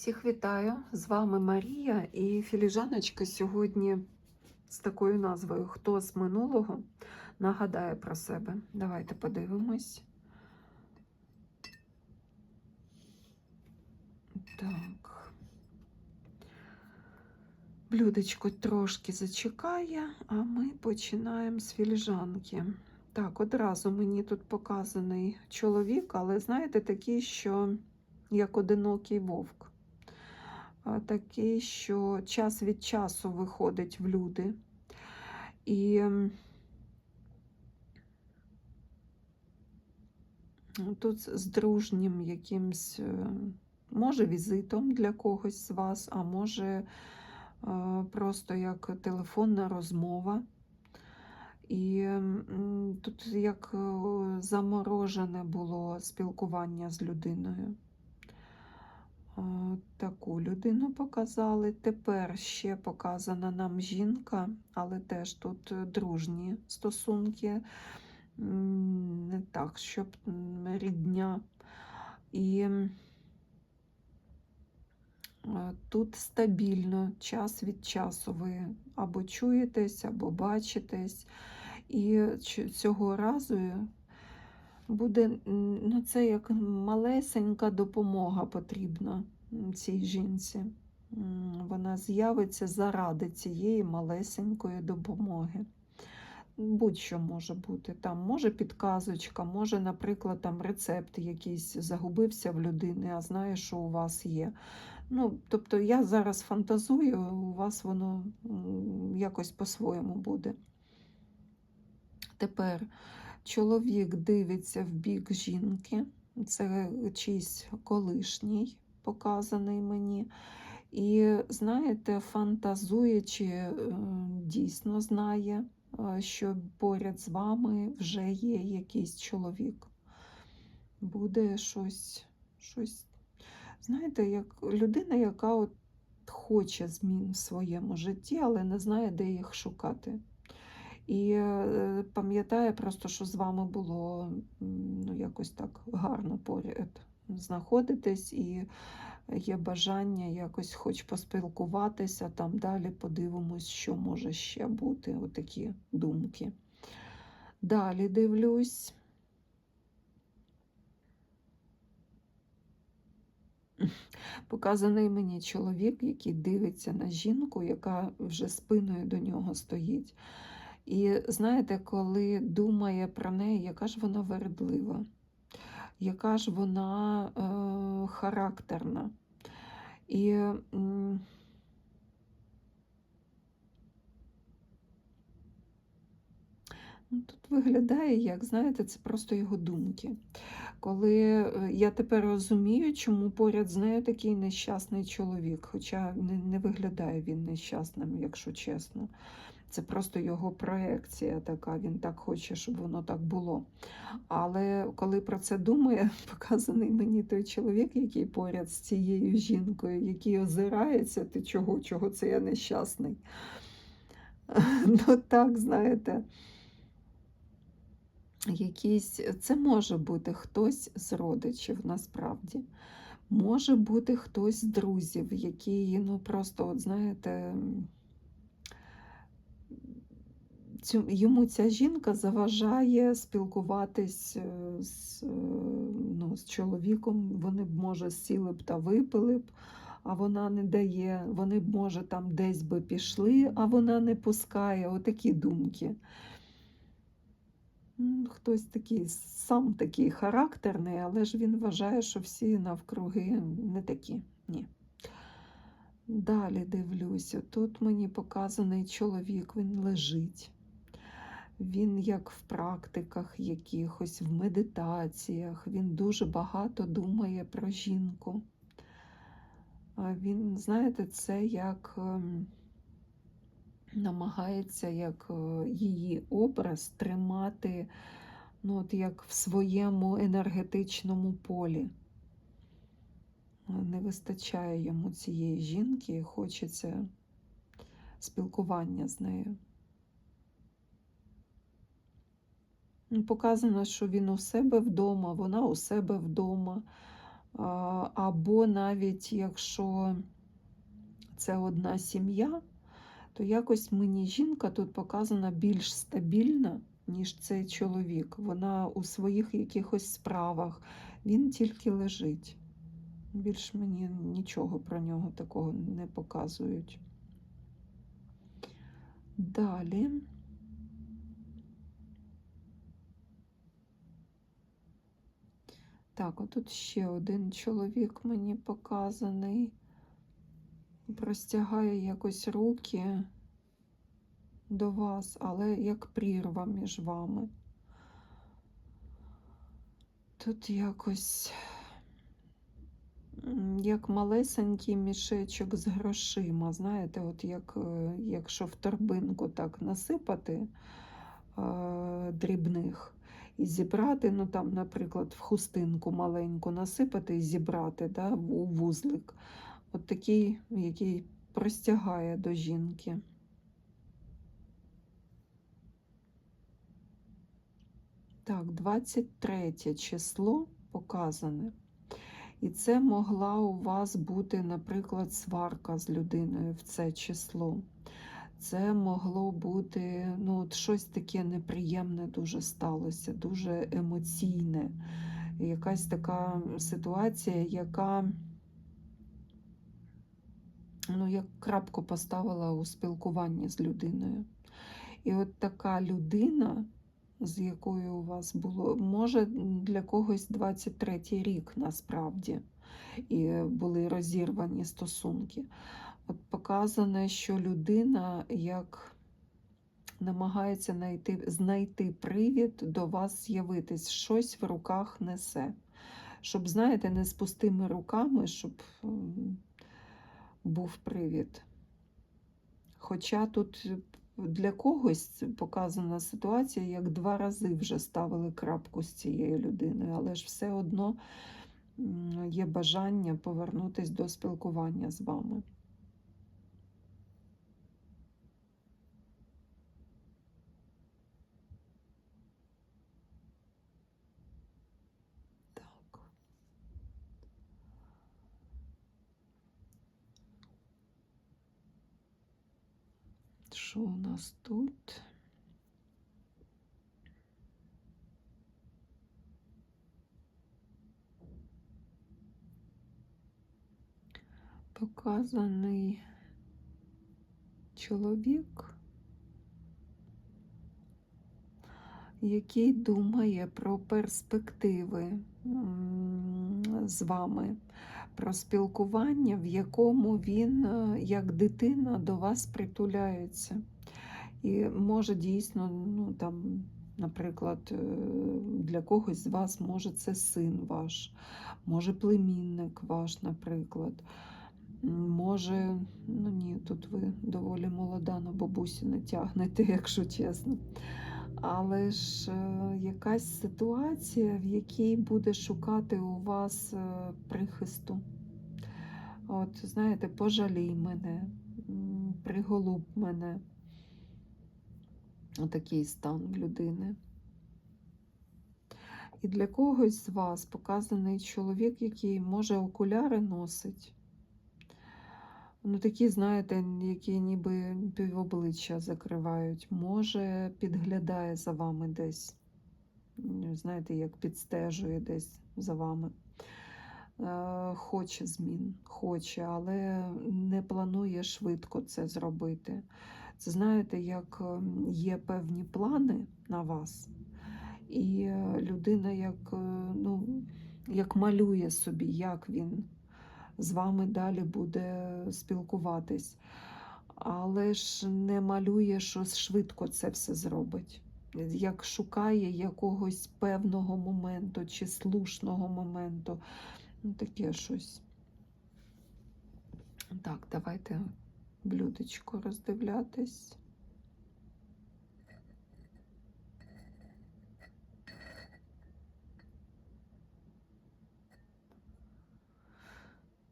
Всіх вітаю! З вами Марія і філіжаночка сьогодні з такою назвою Хто з минулого нагадає про себе. Давайте подивимось. Так. Блюдечко трошки зачекає, а ми починаємо з філіжанки. Так, одразу мені тут показаний чоловік, але знаєте, такий, що як одинокий вовк. Такий, що час від часу виходить в люди. І тут з дружнім якимсь, е, може, візитом для когось з вас, а може е, просто як телефонна розмова. І тут як е, заморожене було спілкування з людиною. Таку людину показали. Тепер ще показана нам жінка, але теж тут е, дружні стосунки, не так, щоб рідня. І тут стабільно, час від часу ви або чуєтесь, або бачитесь. І цього разу буде ну, це як малесенька допомога потрібна цій жінці. Вона з'явиться заради цієї малесенької допомоги. Будь-що може бути. Там може підказочка, може, наприклад, там рецепт якийсь загубився в людини, а знає, що у вас є. Ну, тобто я зараз фантазую, у вас воно якось по-своєму буде. Тепер чоловік дивиться в бік жінки, це чийсь колишній показаний мені. І, знаєте, фантазує, чи е, дійсно знає, е, що поряд з вами вже є якийсь чоловік. Буде щось, щось, знаєте, як людина, яка от хоче змін в своєму житті, але не знає, де їх шукати. І е, пам'ятає просто, що з вами було ну, якось так гарно поряд знаходитись, і є бажання якось хоч поспілкуватися, там далі подивимось, що може ще бути. Отакі думки. Далі дивлюсь. Показаний мені чоловік, який дивиться на жінку, яка вже спиною до нього стоїть. І знаєте, коли думає про неї, яка ж вона вередлива, яка ж вона е, характерна. І ну, тут виглядає, як, знаєте, це просто його думки. Коли е, я тепер розумію, чому поряд з нею такий нещасний чоловік, хоча не виглядає він нещасним, якщо чесно. Це просто його проекція така, він так хоче, щоб воно так було. Але коли про це думає, показаний мені той чоловік, який поряд з цією жінкою, який озирається, ти чого, чого це я нещасний. Ну так, знаєте, якийсь, це може бути хтось з родичів насправді. Може бути хтось з друзів, які, ну просто, от знаєте, йому ця жінка заважає спілкуватись е, з, е, ну, з чоловіком. Вони б, може, сіли б та випили б, а вона не дає. Вони б, може, там десь би пішли, а вона не пускає. Отакі думки. Хтось такий, сам такий характерний, але ж він вважає, що всі навкруги не такі. Ні. Далі дивлюся, тут мені показаний чоловік, він лежить. Він як в практиках якихось, в медитаціях, він дуже багато думає про жінку. Він, знаєте, це як ем, намагається як е, її образ тримати ну, от як в своєму енергетичному полі. Не вистачає йому цієї жінки, хочеться спілкування з нею. Показано, що він у себе вдома, вона у себе вдома. Або навіть якщо це одна сім'я, то якось мені жінка тут показана більш стабільна, ніж цей чоловік. Вона у своїх якихось справах, він тільки лежить. Більш мені нічого про нього такого не показують. Далі. Так, отут ще один чоловік мені показаний. Простягає якось руки до вас, але як прірва між вами. Тут якось як малесенький мішечок з грошима. Знаєте, от як, е, якщо в торбинку так насипати е, дрібних і зібрати, ну там, наприклад, в хустинку маленьку насипати і зібрати да, у вузлик. От такий, який простягає до жінки. Так, 23 число показане. І це могла у вас бути, наприклад, сварка з людиною в це число. Це могло бути ну, от щось таке неприємне дуже сталося, дуже емоційне. Якась така ситуація, яка ну, як крапку поставила у спілкуванні з людиною. І от така людина, з якою у вас було, може для когось 23-й рік насправді, і були розірвані стосунки. От показане, що людина як намагається знайти, знайти привід до вас з'явитись, щось в руках несе. Щоб, знаєте, не з пустими руками, щоб був привід. Хоча тут для когось показана ситуація, як два рази вже ставили крапку з цією людиною, але ж все одно є бажання повернутися до спілкування з вами. Що у нас тут? Показаний чоловік, який думає про перспективи з вами, про спілкування, в якому він, е, як дитина, до вас притуляється. І може дійсно, ну там, наприклад, е, для когось з вас може це син ваш, може племінник ваш, наприклад. Може, ну ні, тут ви доволі молода на бабусі не тягнете, якщо чесно. Але ж е, якась ситуація, в якій буде шукати у вас е, прихисту. От, знаєте, пожалій мене, приголуб мене. Отакий стан людини. І для когось з вас показаний чоловік, який може окуляри носить. Ну, такі, знаєте, які ніби півобличчя закривають. Може, підглядає за вами десь. Знаєте, як підстежує десь за вами. Е, хоче змін, хоче, але не планує швидко це зробити. Це знаєте, як є певні плани на вас, і е, людина як, е, ну, як малює собі, як він з вами далі буде спілкуватись. Але ж не малює, що швидко це все зробить. Як шукає якогось певного моменту чи слушного моменту. Ну, таке щось. Так, давайте блюдечко роздивлятись.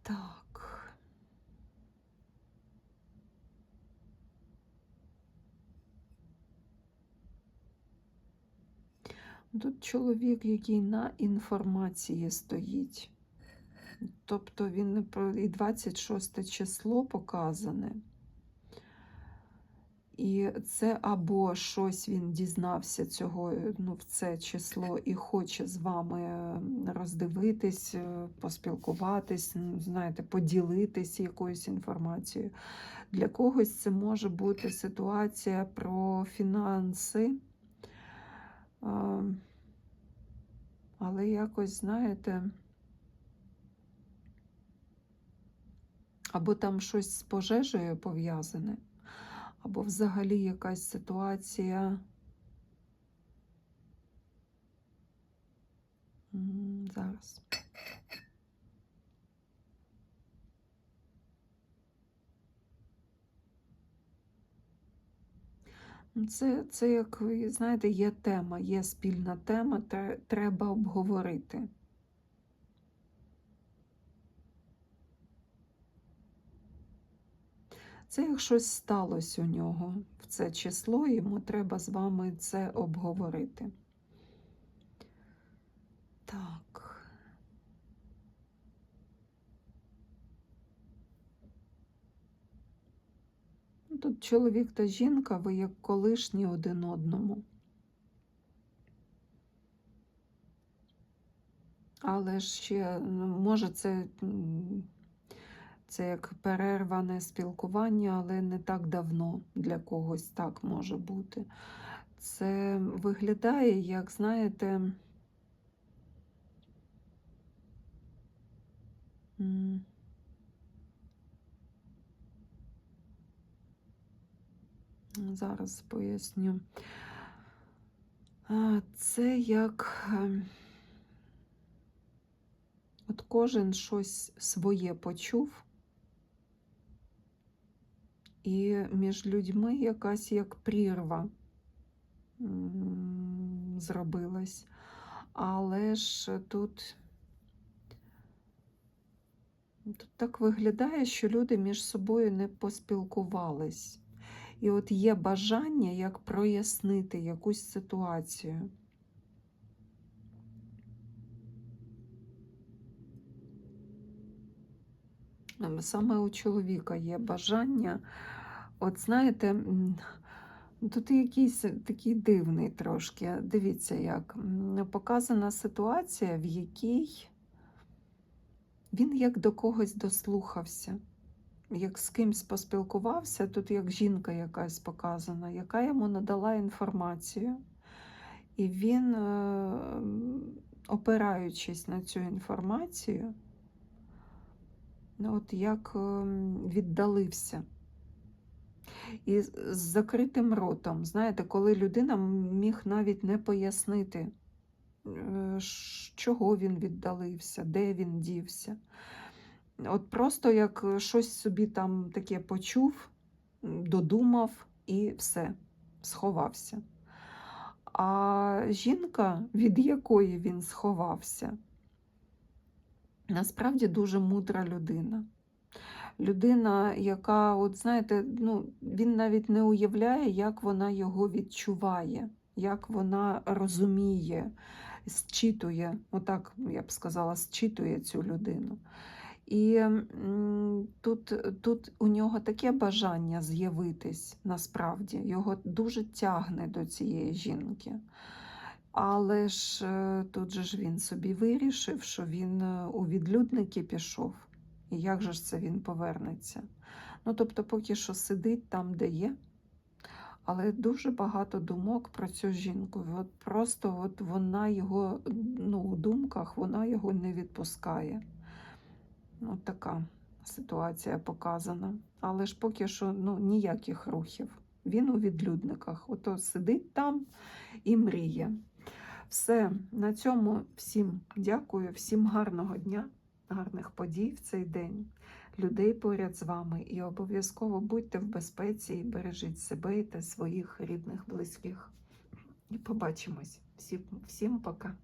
Так. Тут чоловік, який на інформації стоїть. тобто він і 26 число показане. І це або щось він дізнався цього ну, в це число і хоче з вами роздивитись, е, поспілкуватись, знаєте, поділитись якоюсь інформацією. Для когось це може бути ситуація про фінанси. Але якось, знаєте, або там щось з пожежею пов'язане, або взагалі якась ситуація. Зараз. Це, це як ви знаєте, є тема, є спільна тема, треба обговорити. Це як щось сталося у нього в це число, йому треба з вами це обговорити. Так. Ну, Тут чоловік та жінка, ви як колишні один одному. Але ще, ну, може, це, це як перерване спілкування, але не так давно для когось так може бути. Це виглядає, як, знаєте, зараз поясню. Це як ем, от кожен щось своє почув, і між людьми якась як прірва зробилась. Але ж тут, тут так виглядає, що люди між собою не поспілкувались. І от є бажання як прояснити якусь ситуацію. Саме у чоловіка є бажання. От знаєте, тут якийсь такий дивний трошки. Дивіться, як показана ситуація, в якій він як до когось дослухався, як з кимсь поспілкувався, тут як жінка якась показана, яка йому надала інформацію. І він, е, опираючись на цю інформацію, ну, от як ем, віддалився. І з з закритим ротом. Знаєте, коли людина міг навіть не пояснити, е, чого він віддалився, де він дівся. От просто як щось собі там таке почув, додумав і все, сховався. А жінка, від якої він сховався, насправді дуже мудра людина. Людина, яка, от знаєте, ну, він навіть не уявляє, як вона його відчуває, як вона розуміє, зчитує, отак я б сказала, зчитує цю людину. І тут, тут у нього таке бажання з'явитись насправді, його дуже тягне до цієї жінки. Але ж е, тут же ж він собі вирішив, що він е, у відлюдники пішов. І як же ж це він повернеться? Ну, тобто, поки що сидить там, де є, але дуже багато думок про цю жінку. От просто от вона його, ну, у думках вона його не відпускає. От така ситуація показана. Але ж поки що ну, ніяких рухів. Він у відлюдниках. Ото сидить там і мріє. Все, на цьому всім дякую, всім гарного дня, гарних подій в цей день, людей поряд з вами. І обов'язково будьте в безпеці і бережіть себе та своїх рідних, близьких. І побачимось. Всім, всім пока.